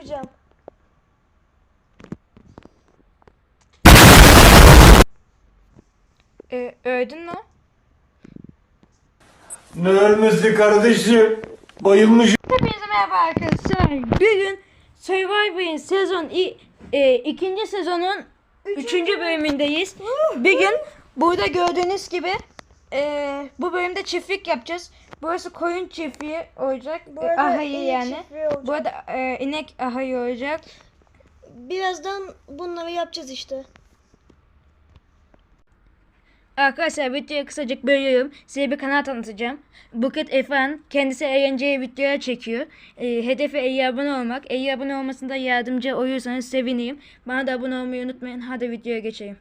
yapacağım. Ee, öldün mü? Ne ölmesi kardeşim? Bayılmış. Hepinize merhaba arkadaşlar. Bugün Survivor'ın sezon i, e, ikinci sezonun üçüncü bölümündeyiz. Bugün burada gördüğünüz gibi e, bu bölümde çiftlik yapacağız. Burası koyun çiftliği olacak. Bu E, arada ahayı yani. olacak. Burada e, inek ahayı olacak. Birazdan bunları yapacağız işte. Arkadaşlar videoyu kısacık bölüyorum. Size bir kanal tanıtacağım. Buket Efan kendisi eğlenceli videolar çekiyor. E, hedefi 50 abone olmak. 50 abone olmasında yardımcı olursanız sevineyim. Bana da abone olmayı unutmayın. Hadi videoya geçelim.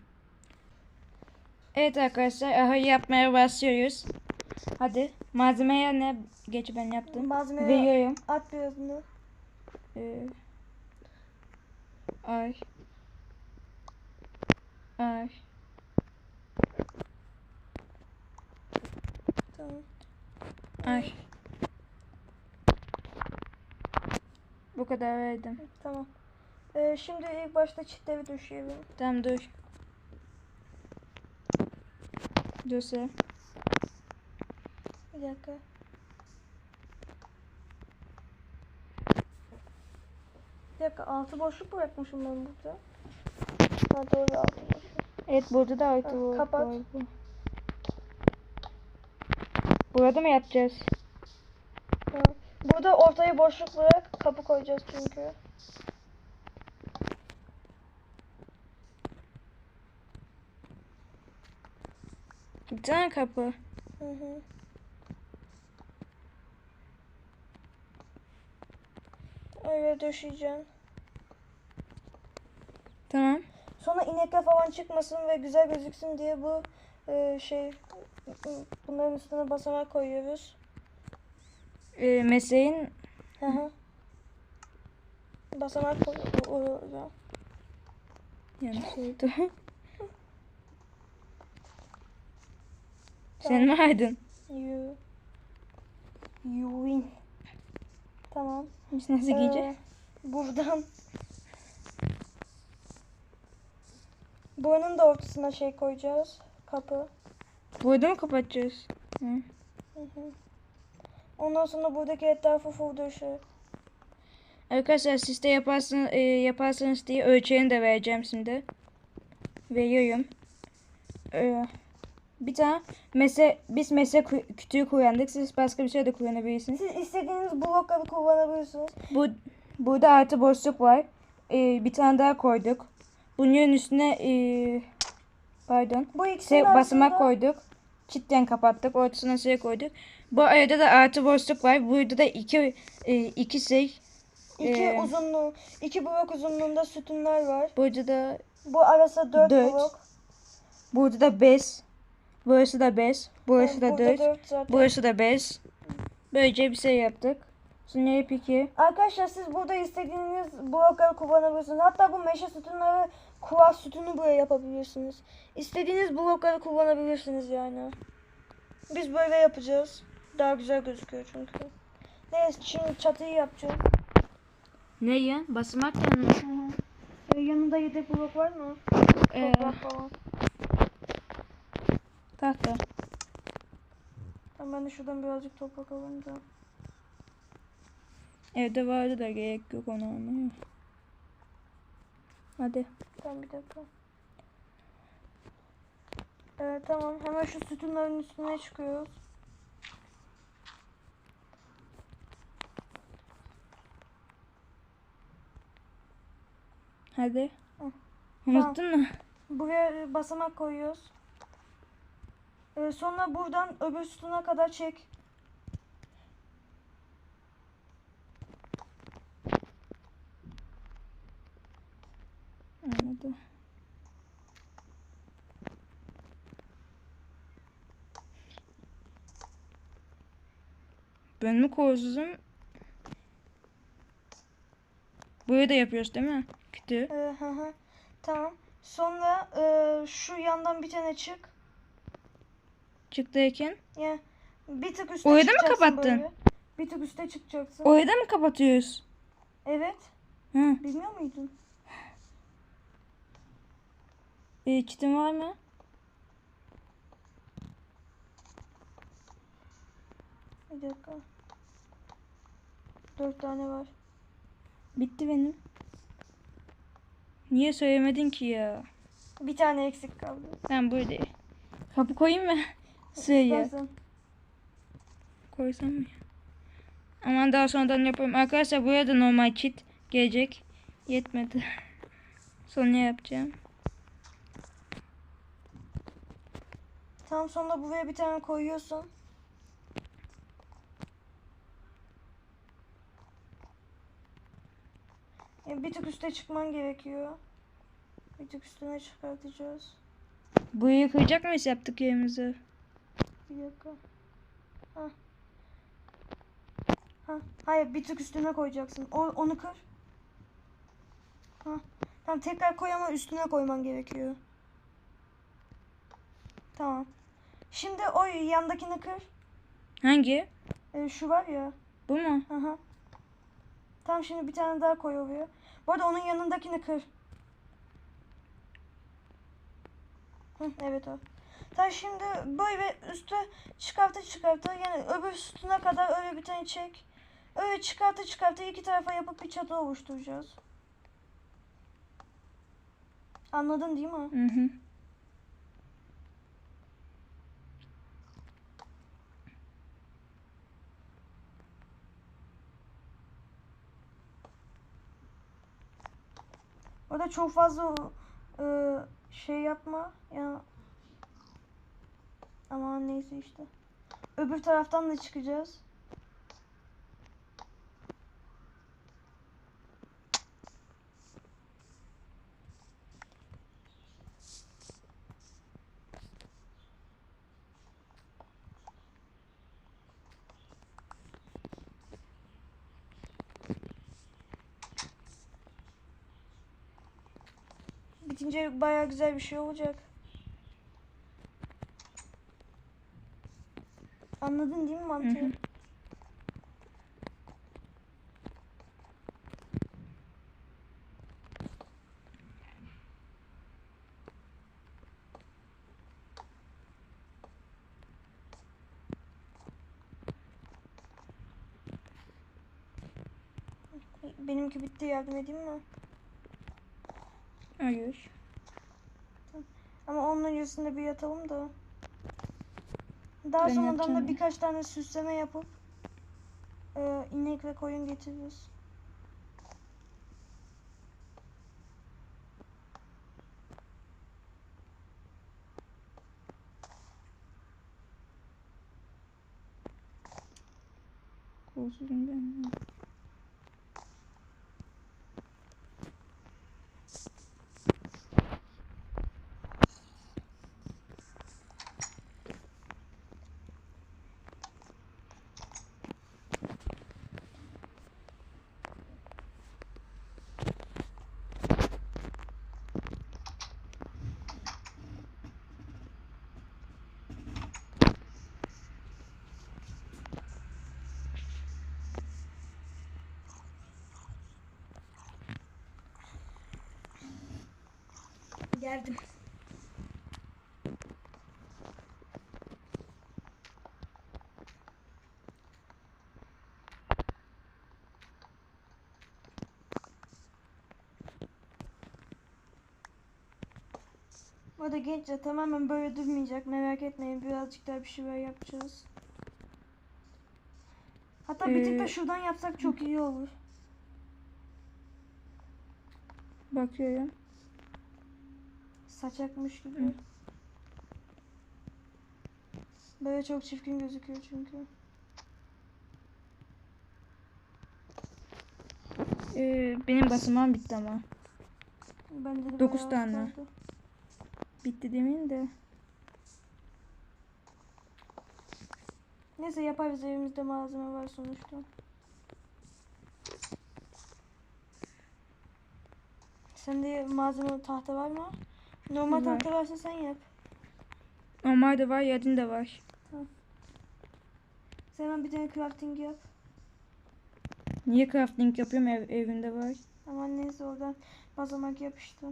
Evet arkadaşlar aha yapmaya başlıyoruz. Hadi malzemeye ne? Geç ben yaptım. Malzemeye- Veriyorum. At birazını. Ee, ay. Ay. Tamam. Ay. Bu kadar verdim. Tamam. Ee, şimdi ilk başta çitleri düşürelim. Tamam dur. Döse. Bir dakika. Bir dakika altı boşluk bırakmışım ben burada. Ha doğru altı boşluk. Evet burada da altı var. kapat. var bu. Burada mı yapacağız? Burada ortaya boşluk bırak. Kapı koyacağız çünkü. Bir tane kapı. Hı hı. Öyle döşeyeceğim. Tamam. Sonra inekler falan çıkmasın ve güzel gözüksün diye bu e, şey bunların üstüne basamak koyuyoruz. Ee, mesleğin Hı hı. Basamak koyuyoruz. yanlış oldu. Sen mi aydın? You. You win. Tamam. Biz nasıl giyeceğiz? Ee, buradan Boynun da ortasına şey koyacağız. Kapı. Burada mı kapatacağız? Hı. Hı hı. Ondan sonra buradaki etrafı full döşü. Arkadaşlar siz de yaparsınız, e, yaparsanız diye ölçeğini de vereceğim şimdi. Veriyorum. Ee, bir tane mese, biz mese kü- kütüğü kullandık. Siz başka bir şey de kullanabilirsiniz. Siz istediğiniz blokları kullanabilirsiniz. Bu burada artı boşluk var. Ee, bir tane daha koyduk. Bunun üstüne e, pardon. Bu Şey, basamak koyduk. Çitten kapattık. Ortasına şey koyduk. Bu arada da artı boşluk var. Burada da iki e, iki şey. İki Ee, uzunluğu, iki blok uzunluğunda sütunlar var. Burada da Bu arası dört, Dört. blok. Burada da 5. Burası da 5. Burası da Burada 4. dört zaten. Burası da 5. Böylece bir şey yaptık. Sonra hep 2. Arkadaşlar siz burada istediğiniz blokları kullanabilirsiniz. Hatta bu meşe sütunları kuvars sütunu buraya yapabilirsiniz. İstediğiniz blokları kullanabilirsiniz yani. Biz böyle yapacağız. Daha güzel gözüküyor çünkü. Neyse şimdi çatıyı yapacağım. Ne ya? Basamak mı? Ee, yanında yedek blok var mı? Ee, Toprak falan. Tahta. Tamam, ben de şuradan birazcık toprak alayım da. Evde vardı da gerek yok onu almaya. Hadi. Tamam bir dakika. Evet tamam hemen şu sütunların üstüne çıkıyoruz. Hadi. Hı. Unuttun mu? Buraya basamak koyuyoruz. Ee, sonra buradan öbür sütuna kadar çek. Anladım. Ben mi kolsuzum? Burayı da yapıyoruz değil mi? Kütü. Ee, hı hı. Tamam. Sonra e, şu yandan bir tane çık. Çıktıyken. Ya bir tık üstte Orayı da mı kapattın? böyle. Bir tık üstte çıkacaksın. Orayı da mı kapatıyoruz? Evet. Hı. Bilmiyor muydun? E, kitin var mı? Bir dakika. Dört tane var. Bitti benim. Niye söylemedin ki ya? Bir tane eksik kaldı. Ben buradayım. Kapı koyayım mı? İstersen. Koysam mı? Aman daha sonradan yaparım. Arkadaşlar buraya da normal kit gelecek. Yetmedi. Sonra yapacağım. Tam sonra buraya bir tane koyuyorsun. E, bir tık üste çıkman gerekiyor. Bir tık üstüne çıkartacağız. Burayı kıracak mıyız yaptık yerimizi? Bir dakika. Ha. Ha. Hayır bir tık üstüne koyacaksın. O, onu kır. Ha. Tamam tekrar koy ama üstüne koyman gerekiyor. Tamam. Şimdi o yandakini kır. Hangi? E, şu var ya. Bu mu? Hı hı. Tamam şimdi bir tane daha koy oraya. Bu arada onun yanındakini kır. Hı, evet o. Tamam şimdi böyle üstte çıkartı çıkartı yani öbür sütuna kadar öyle bir tane çek. Öyle çıkartı çıkartı iki tarafa yapıp bir çatı oluşturacağız. Anladın değil mi? Hı hı. Orada çok fazla e, şey yapma ya. Ama neyse işte. Öbür taraftan da çıkacağız. Bitince baya güzel bir şey olacak. Anladın değil mi mantığı? Hı hı. Benimki bitti yardım edeyim mi? Hayır. Ama onun öncesinde bir yatalım da. Daha Ben sonradan da birkaç tane süsleme yapıp e, inek ve koyun getiririz. Kolsuzum ben. Geldim. Bu arada gençler tamamen böyle durmayacak. Merak etmeyin. Birazcık daha bir şeyler yapacağız. Hatta bir tık da Ee, şuradan yapsak çok iyi olur. Bakıyorum. Saçakmış gibi. Hı. Böyle çok çirkin gözüküyor çünkü. Ee, benim basamağım bitti ama. Bende de Dokuz bayağı tane. az kaldı. Bitti demeyeyim de. Neyse yaparız evimizde malzeme var sonuçta. Sende malzeme tahta var mı? Normal Var. tahta varsa sen yap. Normal de var, yadin de var. Sen hemen bir tane crafting yap. Niye crafting yapıyorum ev, evimde var. Ama neyse oradan basamak yapıştı.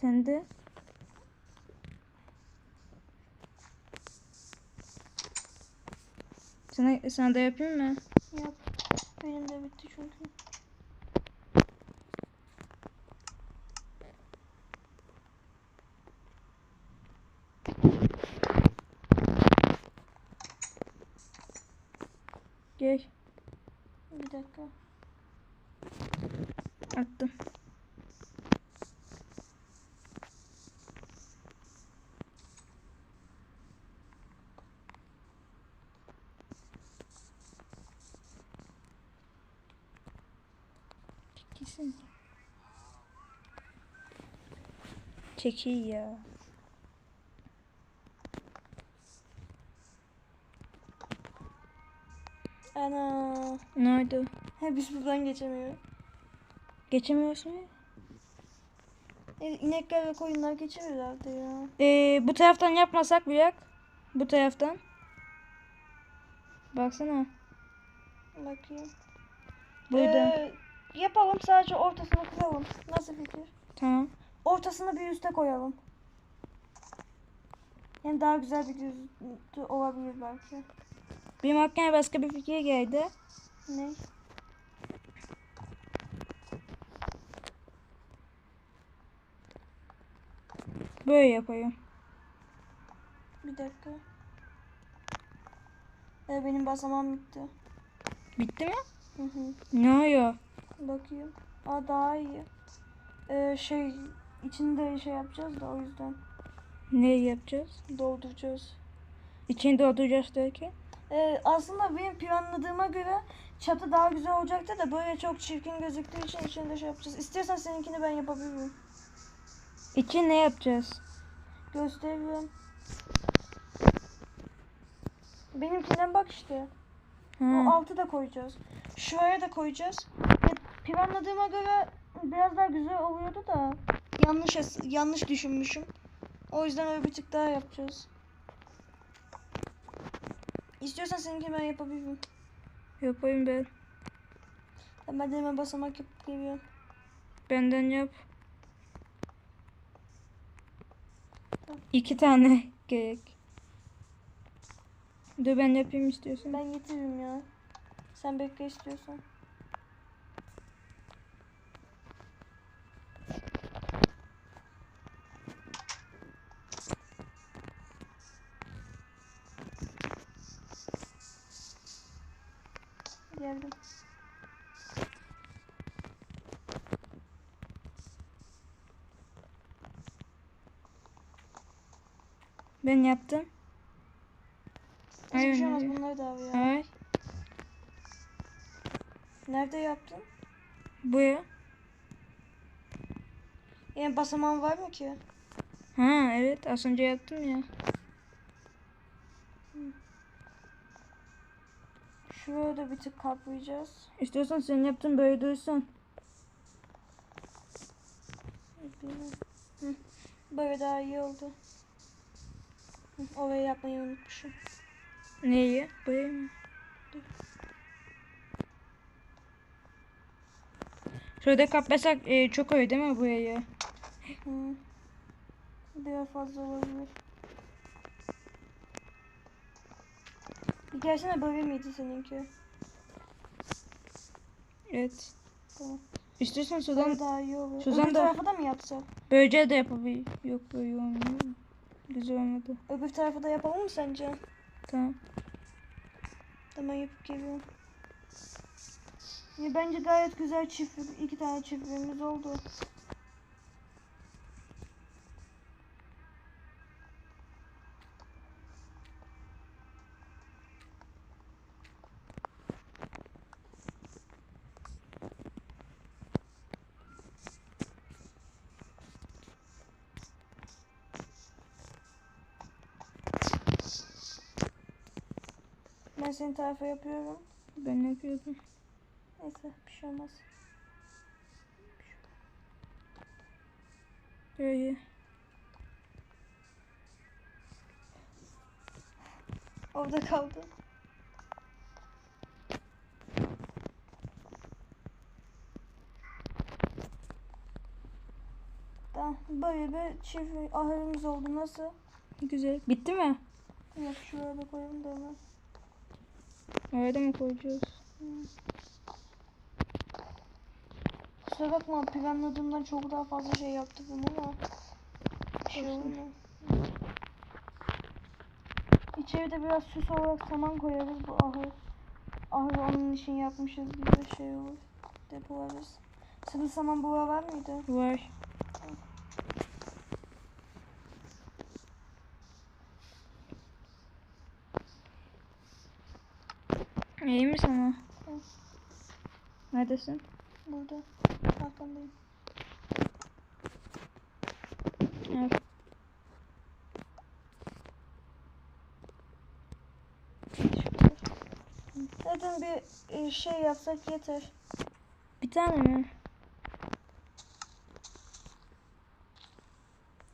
Sen de. Sana, sana da yapayım mı? Yap. Benim de bitti çünkü. Gel. Bir dakika. Attım. Çekil ya. Ana. Ne oldu? He biz buradan geçemiyoruz. Geçemiyorsun ya. E, inekler ve koyunlar geçemiyorlardı ya. Ee, bu taraftan yapmasak bir yak. Bu taraftan. Baksana. Bakayım. Burada. Ee, yapalım sadece ortasını kıralım. Nasıl fikir? Tamam. Ortasını bir üste koyalım. Yani daha güzel bir görüntü olabilir belki. Benim aklıma başka bir fikir geldi. Ne? Böyle yapayım. Bir dakika. Ee, benim basamağım bitti. Bitti mi? Hı hı. Ne oluyor? Bakayım. Aa daha iyi. Ee, şey içinde şey yapacağız da o yüzden Ne yapacağız? dolduracağız. İçini dolduracağız derken. Ee, aslında benim planladığıma göre çatı daha güzel olacaktı da böyle çok çirkin gözüktüğü için içinde şey yapacağız. İstiyorsan seninkini ben yapabilirim. İçin ne yapacağız? Gösteriyorum. Benimkinden bak işte. O Ha. altı da koyacağız. Şuraya da koyacağız. Ya, planladığıma göre biraz daha güzel oluyordu da yanlış yanlış düşünmüşüm. O yüzden öyle bir tık daha yapacağız. İstiyorsan seninkini ben yapabilirim. Yapayım ben. Ben de hemen basamak yapıp geliyorum. Benden yap. İki tane gerek. Dur ben yapayım istiyorsan. Ben getiririm ya. Sen bekle istiyorsan. Ben yaptım. Hiçbir şey olmaz bunları da al ya. Ay. Nerede yaptın? Buraya. Yani basamağın var mı ki? Ha evet az önce yaptım ya. Şuraya da bir tık kaplayacağız. İstiyorsan sen yaptın böyle dursun. Böyle daha iyi oldu. Hı, Orayı yapmayı unutmuşum. Neyi? Buraya mı? Şurada kaplasak e, çok öyle değil mi burayı? Hı. Biraz fazla olabilir. Bir gelsene böyle miydi seninki? Evet. Tamam. İstiyorsan Böyle şuradan daha iyi olur. Öbür da- tarafa da mı yapsak? böylece de yapabilir. Yok böyle olmuyor. Güzel olmadı. Öbür tarafa da yapalım mı sence? Tamam. Hemen yapıp geliyorum. Ya bence gayet güzel çift, iki tane çiftliğimiz oldu. seni tayfa yapıyorum. Ben ne yapıyordum? Neyse bir şey olmaz. İyi. Orada kaldı. Tamam böyle bir çift ahırımız oldu nasıl? Güzel. Bitti mi? Yok şuraya da koyalım da hemen. Öyle mi koyacağız? Kusura bakma planladığımdan çok daha fazla şey yaptım ama bir şey olmuyor. İçeride biraz süs olarak saman koyarız bu ahır. Ahır onun için yapmışız gibi şey olur. Depolarız. Sıvı saman buğa var mıydı? Var. İyi mi sana? Hı. Neredesin? Burada. Arkandayım. Evet. Zaten bir e, şey yapsak yeter. Bir tane mi?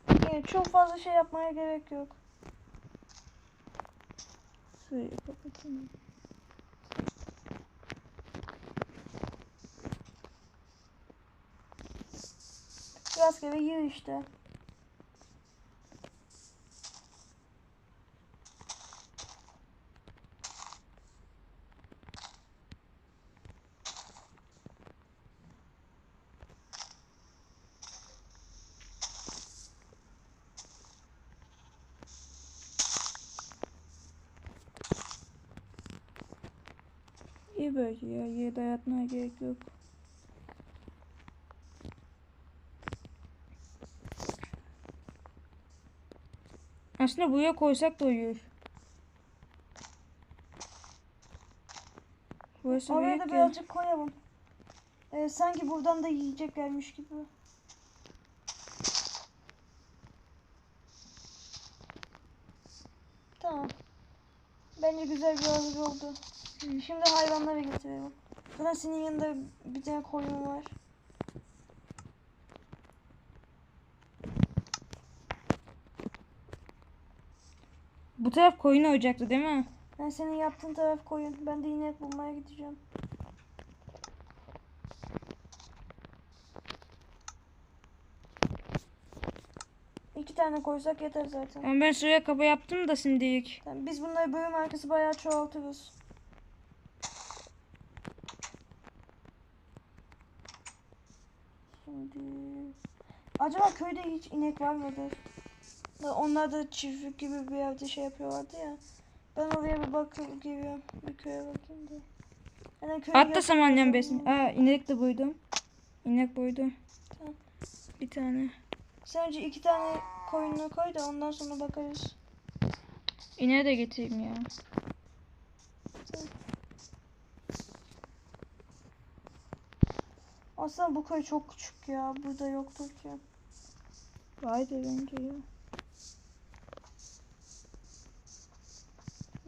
Yani çok fazla şey yapmaya gerek yok. Şurayı kapatayım. Yeri dayatmaya gerek yok. Aslında buraya koysak da uyur. Burası Oraya da ya. birazcık koyalım. Ee, sanki buradan da yiyecek gelmiş gibi. Tamam. Bence güzel bir ahır oldu. Şimdi hayvanları getirelim. Zaten senin yanında bir tane koyun var. Bu taraf koyun olacaktı değil mi? Ben senin yaptığın taraf koyun. Ben de inek bulmaya gideceğim. İki tane koysak yeter zaten. Ama ben şuraya kaba yaptım da şimdilik. Yani biz bunları bölüm arkası bayağı çoğaltırız. Şimdi... Acaba köyde hiç inek var mıdır? Onlar da çiftlik gibi bir yerde şey yapıyorlardı ya. Ben oraya bir bakıp geliyorum. Bir köye bakayım da. Yani köye At da samanyan yakın- besin. Aa inek de buydum. İnek buydu. Tamam. Bir tane. Sen önce iki tane koyunu koy da ondan sonra bakarız. İneği de getireyim ya. Aslında bu köy çok küçük ya. Burada yoktur ki. Vay de bence ya.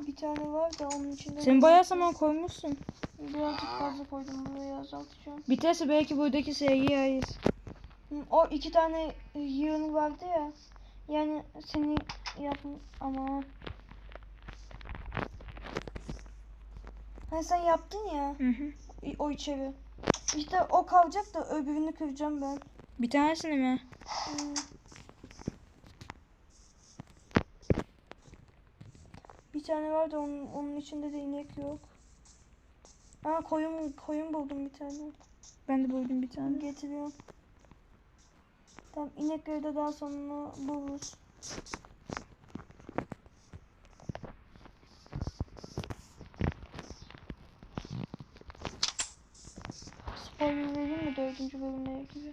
Bir tane var da onun içinde... Sen bayağı saman koymuşsun. Birazcık fazla koydum. Burayı azaltacağım. Biterse belki buradaki sevgiyi yayız. O iki tane yığını vardı ya. Yani seni yapın ama... Hani sen yaptın ya Hı hı. i- o içeri. İşte o kalacak da öbürünü kıracağım ben. Bir tanesini mi? Hı. Bir tane var da onun, onun içinde de inek yok. Aa koyun koyun buldum bir tane. Ben de buldum bir tane. Getiriyorum. Tamam inekleri de daha sonra buluruz. Spoiler vereyim mi dördüncü bölümle ilgili?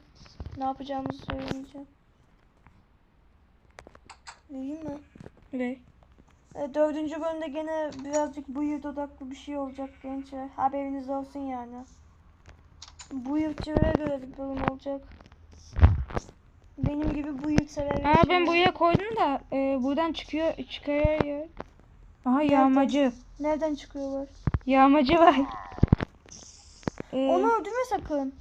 Ne yapacağımızı söyleyeceğim. Vereyim mi? Ve E, dördüncü bölümde gene birazcık bıyık odaklı bir şey olacak gençler. Haberiniz olsun yani. Bıyıkçılara göre bir bölüm olacak. Benim gibi bıyık sever. Aa ben buraya koydum da e, buradan çıkıyor çıkıyor ya. Aha yağmacı. Nereden çıkıyorlar? Yağmacı var. Ee, Onu öldürme sakın.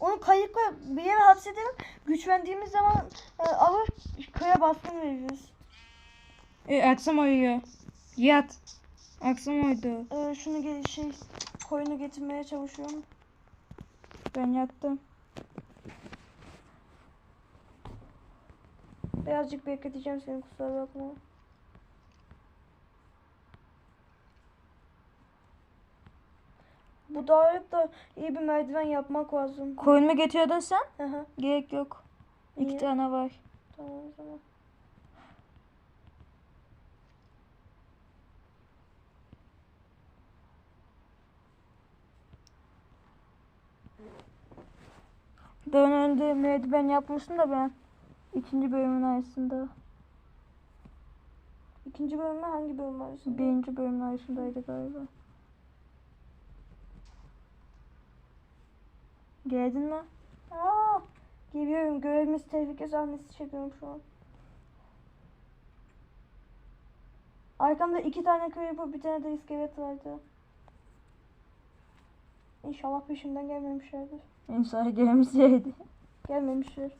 Onu kayıkla bir yere hapsedelim. Güçlendiğimiz zaman e, alır köye baskın veririz. E, akşam uyuyor. Yat. Akşam uyudu. E, şunu gel şey koyunu getirmeye çalışıyorum. Ben yattım. Birazcık bekleteceğim seni kusura bakma. Bu davet da iyi bir merdiven yapmak lazım. Koyunmu getiriyordun sen? Hı hı. Gerek yok. İki Niye? tane var. Tamam o zaman. Daha önce merdiven yapmıştım da ben. İkinci bölümün arasında. İkinci bölümde hangi bölüm şimdi? Birinci bölümün arasındaydı galiba. Geldin mi? Aa, geliyorum. Görevimiz tehlike sahnesi çekiyorum şu an. Arkamda iki tane creeper, bir tane de iskelet vardı. İnşallah peşimden gelmemişlerdir. İnsan gelmişseydi. Gelmemişler.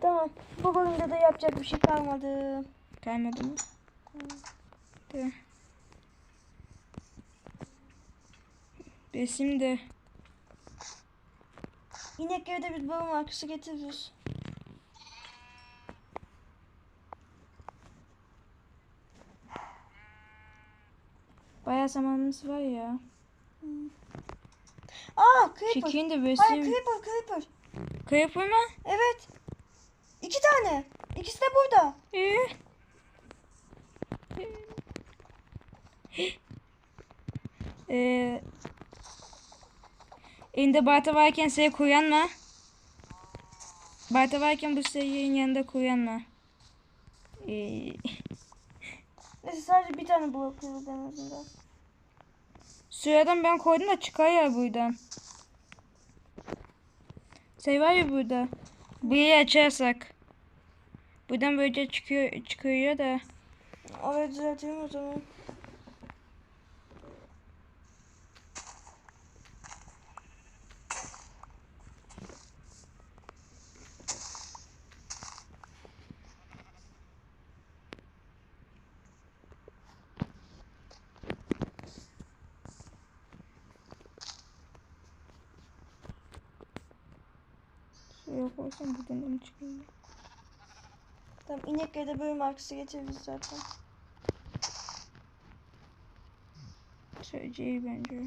Tamam. Bu bölümde de yapacak bir şey kalmadı. Gelmedi mi? De. Besim de. İnekleri de biz bölüm arkası getiririz. Bayağı zamanımız var ya. Aa creeper. Çekeyim de Hayır besim. creeper creeper. Creeper mı? Evet. İki tane. İkisi de burada. Ee? Ee, elinde balta varken seni kuyanma. Balta varken bu seyirin yanında kuyanma. Ee, Neyse sadece bir tane blok en azından. Sıradan ben koydum da çıkar ya buradan. Şey var ya burada. Burayı açarsak. Buradan böyle çıkıyor çıkıyor da. Orayı düzeltelim o zaman. Şuraya koysam buradan da mı çıkıyor? Tamam inekleri de bölüm arkası getiririz zaten. İyi bence.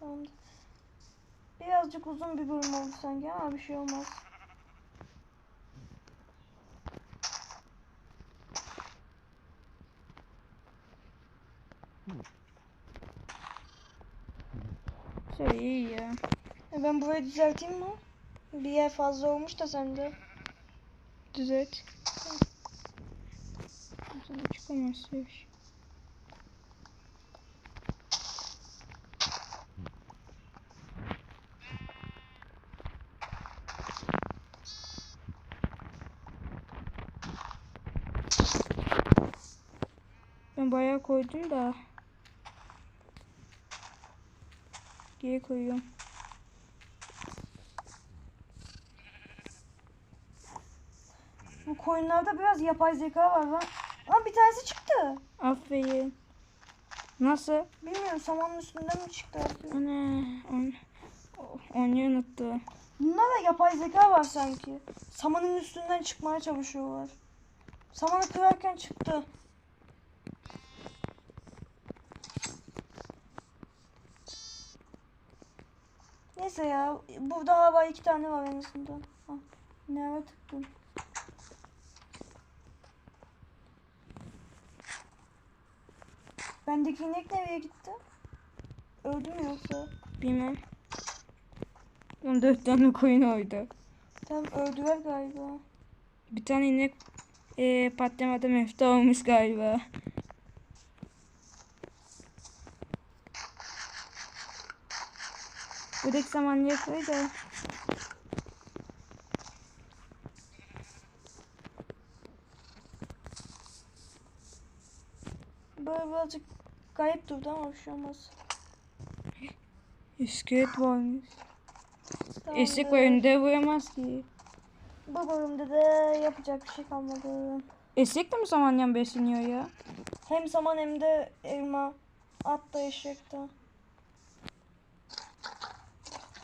Tamamdır. Birazcık uzun bir bölüm oldu sanki ama bir şey olmaz. Şöyle iyi ya. E ben burayı düzelteyim mi? Bir yer fazla olmuş da sende. Düzelt. Burada da çıkamaz. Yavaş. Ben bayağı koydum da. Geri koyuyorum. Bu koyunlarda biraz yapay zeka var lan. Aa bir tanesi çıktı. Aferin. Nasıl? Bilmiyorum samanın üstünden mi çıktı? Ana, on, onu unuttu. Bunda da yapay zeka var sanki. Samanın üstünden çıkmaya çalışıyorlar. Samanı kırarken çıktı. Neyse ya. Burada hava iki tane var en azından. Ah, nereye tıktım? Bendeki inek nereye gitti? Öldü mü yoksa? Bilmem. Tam dört tane koyun oydu. Tam öldüler galiba. Bir tane inek e, patlamada mefta olmuş galiba. Buradaki samanlığa koy da. Birazcık garip durdu ama bir şey olmaz. İskelet varmış. Tamamdır. Eşek var önünde vuramaz ki. Bu bölümde de yapacak bir şey kalmadı. Eşek de mi samanyan besleniyor ya? Hem saman hem de elma. At da eşek de.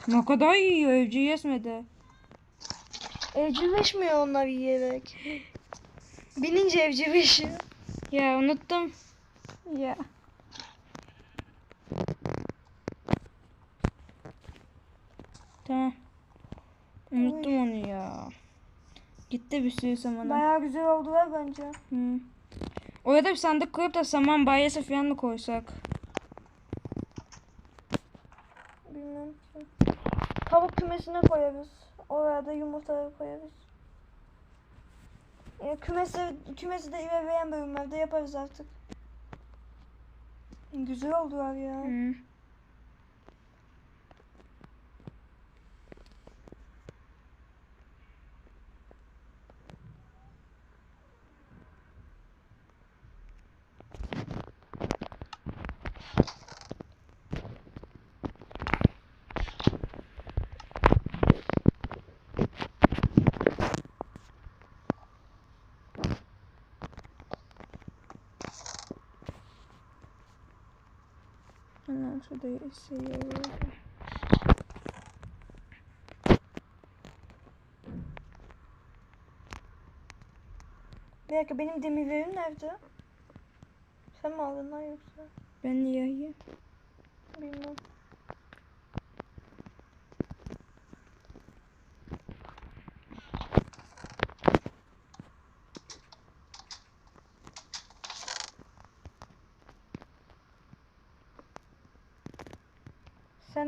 Ne kadar yiyor evcil yesmedi. Evcilleşmiyor onlar yiyerek. Binince evcilleşiyor. Ya unuttum. Ya. Tamam. Unuttum onu ya. Gitti bir sürü samanı. Bayağı güzel oldular bence. Hı. Oraya da bir sandık koyup da saman balyası falan mı koysak? Bilmem ki. Tavuk kümesine koyarız. Oraya da yumurtaları koyarız. E, kümesi, kümesi de ilerleyen bölümlerde yaparız artık. Güzel oldular ya. Hı. Ondan sonra da seviyorum. Bir dakika benim demirlerim nerede? Sen mi aldın lan yoksa? Ben niye? Bilmem.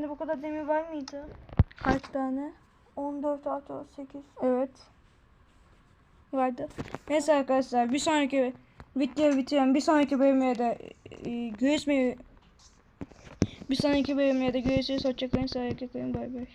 Sende bu kadar demir var mıydı? Kaç tane? 14 artı 8. Evet. Vardı. Neyse arkadaşlar bir sonraki videoyu bitiriyorum. Bir sonraki bölümde de e, görüşmeyi bir sonraki bölümde de görüşürüz. Hoşçakalın. Sağlıklı kalın. Bay bay.